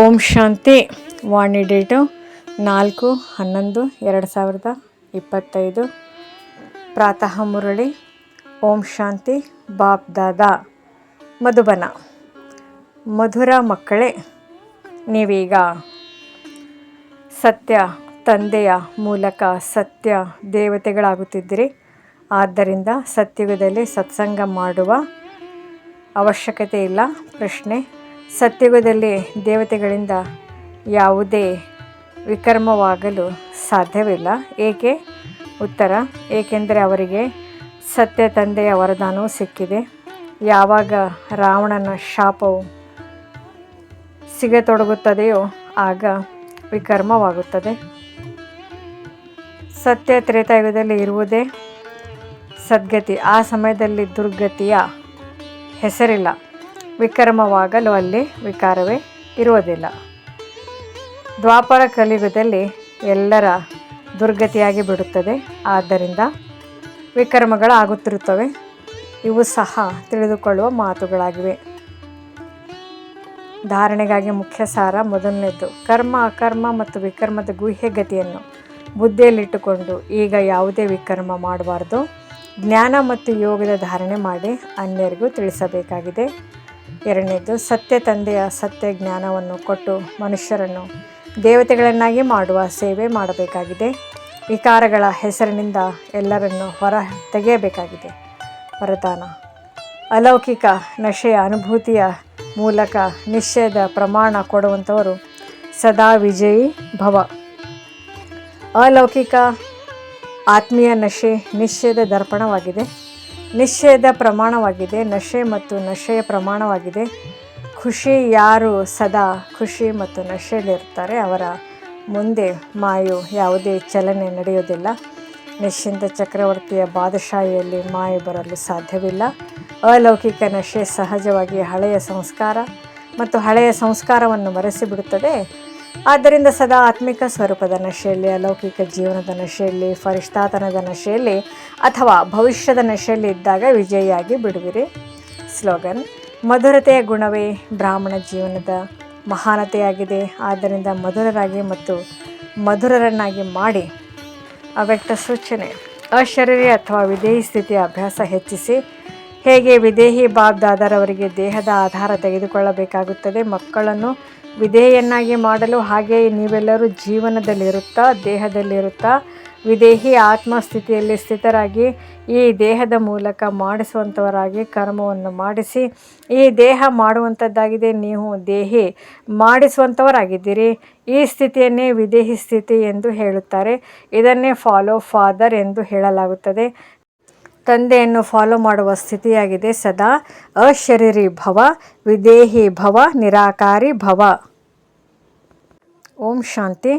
ಓಂ ಶಾಂತಿ. ವಾಣಿ date ನಾಲ್ಕು ಹನ್ನೊಂದು ಎರಡು ಸಾವಿರದ ಇಪ್ಪತ್ತೈದು. ಪ್ರಾತಃ ಮುರಳಿ. ಓಂ ಶಾಂತಿ. ಬಾಪ್ ದಾದಾ. ಮಧುಬನ. ಮಧುರ ಮಕ್ಕಳೇ, ನೀವೀಗ ಸತ್ಯ ತಂದೆಯ ಮೂಲಕ ಸತ್ಯ ದೇವತೆಗಳಾಗುತ್ತಿದ್ದೀರಿ. ಆದ್ದರಿಂದ ಸತ್ಯುಗದಲ್ಲಿ ಸತ್ಸಂಗ ಮಾಡುವ ಅವಶ್ಯಕತೆ ಇಲ್ಲ ಪ್ರಶ್ನೆ ಸತ್ಯುಗದಲ್ಲಿ ದೇವತೆಗಳಿಂದ ಯಾವುದೇ ವಿಕರ್ಮವಾಗಲು ಸಾಧ್ಯವಿಲ್ಲ. ಏಕೆ? ಉತ್ತರ, ಏಕೆಂದರೆ ಅವರಿಗೆ ಸತ್ಯ ತಂದೆಯ ವರದಾನವೂ ಸಿಕ್ಕಿದೆ. ಯಾವಾಗ ರಾವಣನ ಶಾಪವು ಸಿಗತೊಡಗುತ್ತದೆಯೋ ಆಗ ವಿಕರ್ಮವಾಗುತ್ತದೆ. ಸತ್ಯ ತ್ರೇತಾಯುಗದಲ್ಲಿ ಇರುವುದೇ ಸದ್ಗತಿ. ಆ ಸಮಯದಲ್ಲಿ ದುರ್ಗತಿಯ ಹೆಸರಿಲ್ಲ. ವಿಕರ್ಮವಾಗಲು ಅಲ್ಲಿ ವಿಕಾರವೇ ಇರುವುದಿಲ್ಲ. ದ್ವಾಪರ ಕಲಿಯುಗದಲ್ಲಿ ಎಲ್ಲರ ದುರ್ಗತಿಯಾಗಿ ಬಿಡುತ್ತದೆ. ಆದ್ದರಿಂದ ವಿಕರ್ಮಗಳಾಗುತ್ತಿರುತ್ತವೆ. ಇವು ಸಹ ತಿಳಿದುಕೊಳ್ಳುವ ಮಾತುಗಳಾಗಿವೆ. ಧಾರಣೆಗಾಗಿ ಮುಖ್ಯ ಸಾರ ಮೊದಲನೇದ್ದು ಕರ್ಮ, ಅಕರ್ಮ ಮತ್ತು ವಿಕರ್ಮದ ಗುಹ್ಯಗತಿಯನ್ನು ಬುದ್ಧಿಯಲ್ಲಿಟ್ಟುಕೊಂಡು ಈಗ ಯಾವುದೇ ವಿಕರ್ಮ ಮಾಡಬಾರ್ದು. ಜ್ಞಾನ ಮತ್ತು ಯೋಗದ ಧಾರಣೆ ಮಾಡಿ ಅನ್ಯರಿಗೂ ತಿಳಿಸಬೇಕಾಗಿದೆ. ಎರಡನೇದು ಸತ್ಯ ತಂದೆಯ ಸತ್ಯ ಜ್ಞಾನವನ್ನು ಕೊಟ್ಟು ಮನುಷ್ಯರನ್ನು ದೇವತೆಗಳನ್ನಾಗಿ ಮಾಡುವ ಸೇವೆ ಮಾಡಬೇಕಾಗಿದೆ. ವಿಕಾರಗಳ ಹೆಸರಿನಿಂದ ಎಲ್ಲರನ್ನು ಹೊರ ತೆಗೆಯಬೇಕಾಗಿದೆ. ವರದಾನ. ಅಲೌಕಿಕ ನಶೆಯ ಅನುಭೂತಿಯ ಮೂಲಕ ನಿಶ್ಚಯದ ಪ್ರಮಾಣ ಕೊಡುವಂಥವರು ಸದಾ ವಿಜಯಿ ಭವ. ಅಲೌಕಿಕ ಆತ್ಮೀಯ ನಶೆ ನಿಶ್ಚಯದ ದರ್ಪಣವಾಗಿದೆ. ನಿಶ್ಚಯದ ಪ್ರಮಾಣವಾಗಿದೆ, ನಶೆ ಮತ್ತು ನಶೆಯ ಪ್ರಮಾಣವಾಗಿದೆ. ಖುಷಿ ಯಾರು ಸದಾ ಖುಷಿ ಮತ್ತು ನಶೆಯಲ್ಲಿರ್ತಾರೆ ಅವರ ಮುಂದೆ ಮಾಯು ಯಾವುದೇ ಚಲನೆ ನಡೆಯೋದಿಲ್ಲ ನಿಶ್ಚಿಂತ ಚಕ್ರವರ್ತಿಯ ಬಾದಶಾಹಿಯಲ್ಲಿ ಮಾಯು ಬರಲು ಸಾಧ್ಯವಿಲ್ಲ. ಅಲೌಕಿಕ ನಶೆ ಸಹಜವಾಗಿ ಹಳೆಯ ಸಂಸ್ಕಾರ ಮತ್ತು ಹಳೆಯ ಸಂಸ್ಕಾರವನ್ನು ಮರೆಸಿಬಿಡುತ್ತದೆ. ಆದ್ದರಿಂದ ಸದಾ ಆತ್ಮಿಕ ಸ್ವರೂಪದ ನಶೆಯಲ್ಲಿ, ಅಲೌಕಿಕ ಜೀವನದ ನಶೆಯಲ್ಲಿ ಫರಿಷ್ಠಾತನದ ನಶೆಯಲ್ಲಿ ಅಥವಾ ಭವಿಷ್ಯದ ನಶೆಯಲ್ಲಿ ಇದ್ದಾಗ ವಿಜಯಿಯಾಗಿ ಬಿಡುವಿರಿ. ಸ್ಲೋಗನ್, ಮಧುರತೆಯ ಗುಣವೇ ಬ್ರಾಹ್ಮಣ ಜೀವನದ ಮಹಾನತೆಯಾಗಿದೆ. ಆದ್ದರಿಂದ ಮಧುರರಾಗಿ ಮತ್ತು ಮಧುರರನ್ನಾಗಿ ಮಾಡಿ ಅವ್ಯಕ್ತ ಸೂಚನೆ, ಅಶರೀರಿ ಅಥವಾ ವಿದೇಹಿ ಸ್ಥಿತಿಯ ಅಭ್ಯಾಸ ಹೆಚ್ಚಿಸಿ ಹೇಗೆ ವಿದೇಹಿ ಬಾಬ್ ದಾದರವರಿಗೆ ದೇಹದ ಆಧಾರ ತೆಗೆದುಕೊಳ್ಳಬೇಕಾಗುತ್ತದೆ? ಮಕ್ಕಳನ್ನು ವಿಧೇಯನ್ನಾಗಿ ಮಾಡಲು ಹಾಗೆಯೇ ನೀವೆಲ್ಲರೂ ಜೀವನದಲ್ಲಿರುತ್ತಾ, ದೇಹದಲ್ಲಿರುತ್ತಾ, ವಿದೇಹಿ ಆತ್ಮಸ್ಥಿತಿಯಲ್ಲಿ ಸ್ಥಿತರಾಗಿ ಈ ದೇಹದ ಮೂಲಕ ಮಾಡಿಸುವಂಥವರಾಗಿ ಕರ್ಮವನ್ನು ಮಾಡಿಸಿ, ಈ ದೇಹ ಮಾಡುವಂಥದ್ದಾಗಿದೆ ನೀವು ದೇಹಿ ಮಾಡಿಸುವಂಥವರಾಗಿದ್ದೀರಿ ಈ ಸ್ಥಿತಿಯನ್ನೇ ವಿದೇಹಿ ಸ್ಥಿತಿ ಎಂದು ಹೇಳುತ್ತಾರೆ. ಇದನ್ನೇ ಫಾಲೋ ಫಾದರ್ ಎಂದು ಹೇಳಲಾಗುತ್ತದೆ. ತಂದೆಯನ್ನು ಫಾಲೋ ಮಾಡುವ ಸ್ಥಿತಿಯಾಗಿದೆ ಸದಾ. ಅಶರೀರಿ ಭವ ವಿದೇಹಿ ಭವ ನಿರಾಕಾರಿ ಭವ. ಓಂ ಶಾಂತಿ.